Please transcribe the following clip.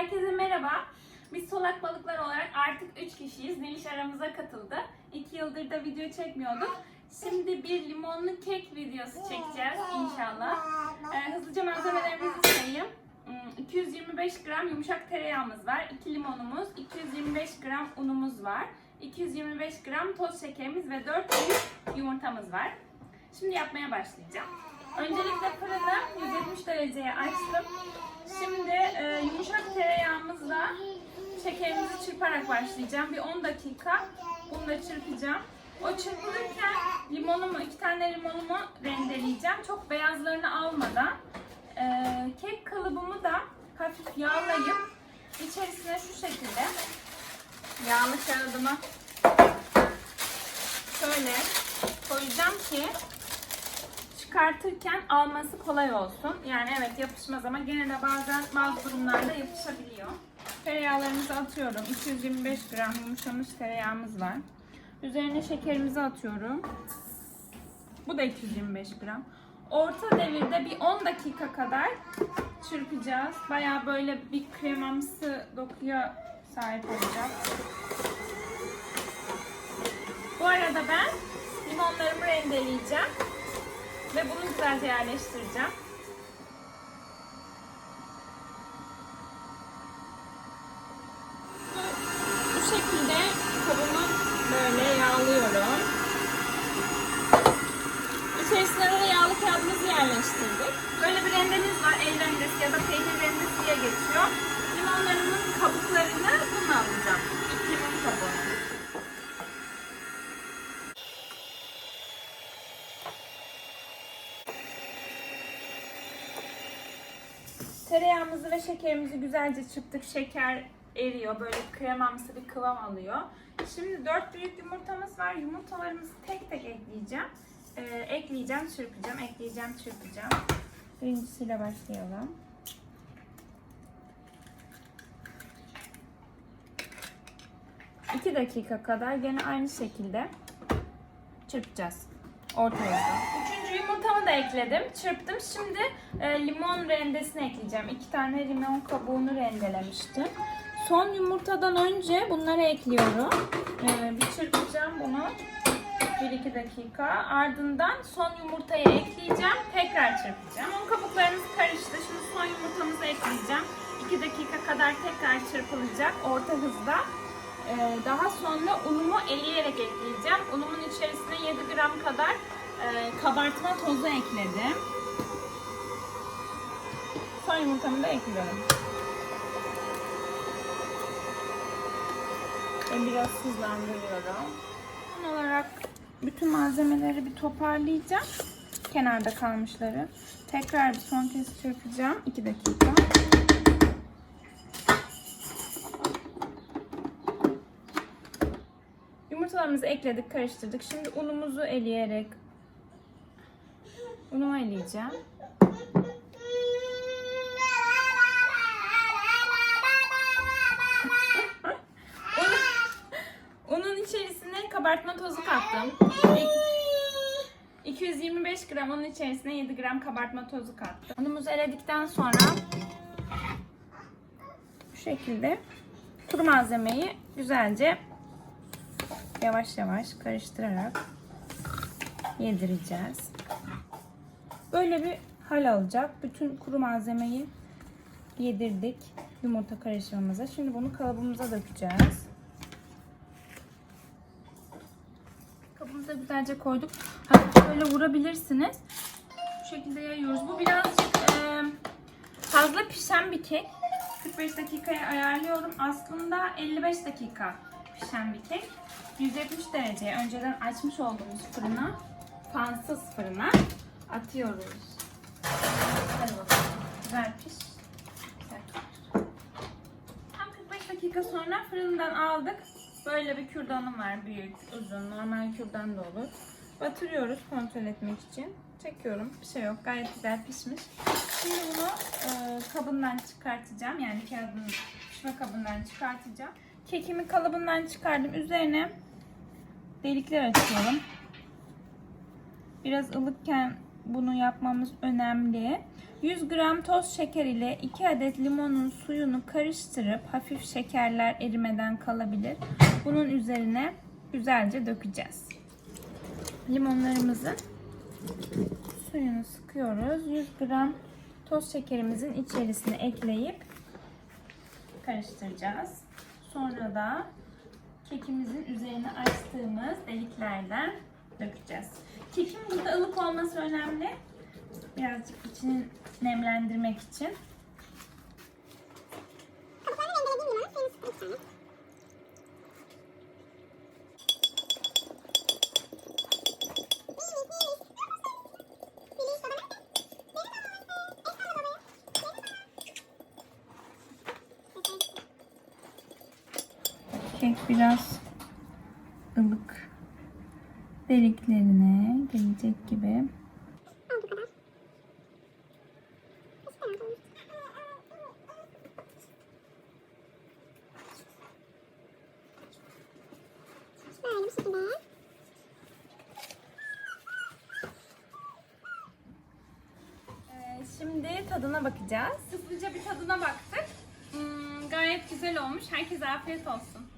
Herkese merhaba. Biz solak balıklar olarak artık 3 kişiyiz. Niliş aramıza katıldı. 2 yıldır da video çekmiyorduk. Şimdi bir limonlu kek videosu çekeceğiz inşallah. Ee, hızlıca malzemelerimizi sayayım. Hmm, 225 gram yumuşak tereyağımız var. 2 limonumuz, 225 gram unumuz var. 225 gram toz şekerimiz ve 4 büyük yumurtamız var. Şimdi yapmaya başlayacağım. Öncelikle fırını 170 dereceye açtım. Şimdi e, yumuşak tereyağımızla şekerimizi çırparak başlayacağım. Bir 10 dakika bunu da çırpacağım. O çırpılırken limonumu, iki tane limonumu rendeleyeceğim. Çok beyazlarını almadan. E, kek kalıbımı da hafif yağlayıp içerisine şu şekilde yağlı kağıdımı şöyle koyacağım ki çıkartırken alması kolay olsun. Yani evet yapışmaz ama gene de bazen bazı durumlarda yapışabiliyor. Tereyağlarımızı atıyorum. 225 gram yumuşamış tereyağımız var. Üzerine şekerimizi atıyorum. Bu da 225 gram. Orta devirde bir 10 dakika kadar çırpacağız. Baya böyle bir kremamsı dokuya sahip olacak. Bu arada ben limonlarımı rendeleyeceğim. Ve bunu güzelce yerleştireceğim. Bu, şekilde kabımı böyle yağlıyorum. İçerisine de yağlı kağıdımızı yerleştirdik. Böyle bir rendemiz var. El rendesi ya da peynir rendesi diye geçiyor. Limonlarımın kabuklarını bununla alacağım. İlk limon kabuğunu. Tereyağımızı ve şekerimizi güzelce çırptık. Şeker eriyor. Böyle kremamsı bir kıvam alıyor. Şimdi 4 büyük yumurtamız var. Yumurtalarımızı tek tek ekleyeceğim. Ee, ekleyeceğim, çırpacağım. Ekleyeceğim, çırpacağım. Birincisiyle başlayalım. İki dakika kadar gene aynı şekilde çırpacağız. Orta hızda. Yumurtamı da ekledim. Çırptım. Şimdi e, limon rendesini ekleyeceğim. İki tane limon kabuğunu rendelemiştim. Son yumurtadan önce bunları ekliyorum. E, bir çırpacağım bunu. 1-2 dakika. Ardından son yumurtayı ekleyeceğim. Tekrar çırpacağım. Un kabuklarımız karıştı. Şimdi son yumurtamızı ekleyeceğim. 2 dakika kadar tekrar çırpılacak orta hızda. Ee, daha sonra unumu eleyerek ekleyeceğim. Unumun içerisine 7 gram kadar e, kabartma tozu ekledim. Son yumurtamı da ekliyorum. Ve biraz hızlandırıyorum. Son olarak bütün malzemeleri bir toparlayacağım. Kenarda kalmışları. Tekrar bir son kez çırpacağım. 2 dakika. Yumurtalarımızı ekledik, karıştırdık. Şimdi unumuzu eleyerek unumu eleyeceğim. Un- Unun içerisine kabartma tozu kattım. İk- 225 gram unun içerisine 7 gram kabartma tozu kattım. Unumuzu eledikten sonra bu şekilde kuru malzemeyi güzelce yavaş yavaş karıştırarak yedireceğiz. Böyle bir hal alacak. Bütün kuru malzemeyi yedirdik yumurta karışımımıza. Şimdi bunu kalıbımıza dökeceğiz. Kabımıza güzelce koyduk. Hafif böyle vurabilirsiniz. Bu şekilde yayıyoruz. Bu birazcık e, fazla pişen bir kek. 45 dakikaya ayarlıyorum. Aslında 55 dakika pişen bir kek. 170 dereceye önceden açmış olduğumuz fırına, fansız fırına atıyoruz. Piş. Güzel. Tam 45 dakika sonra fırından aldık. Böyle bir kürdanım var. Büyük, uzun, normal kürdan da olur. Batırıyoruz kontrol etmek için. Çekiyorum. Bir şey yok. Gayet güzel pişmiş. Şimdi bunu e, kabından çıkartacağım. Yani kağıdın pişme kabından çıkartacağım. Kekimi kalıbından çıkardım. Üzerine delikler açıyorum. Biraz ılıkken bunu yapmamız önemli. 100 gram toz şeker ile 2 adet limonun suyunu karıştırıp hafif şekerler erimeden kalabilir. Bunun üzerine güzelce dökeceğiz. Limonlarımızın suyunu sıkıyoruz. 100 gram toz şekerimizin içerisine ekleyip karıştıracağız. Sonra da kekimizin üzerine açtığımız deliklerden dökeceğiz. Kekin burada ılık olması önemli. Birazcık içini nemlendirmek için. Kek biraz ılık deliklerine gelecek gibi. Ee, şimdi tadına bakacağız. Hızlıca bir tadına baktık. Hmm, gayet güzel olmuş. Herkese afiyet olsun.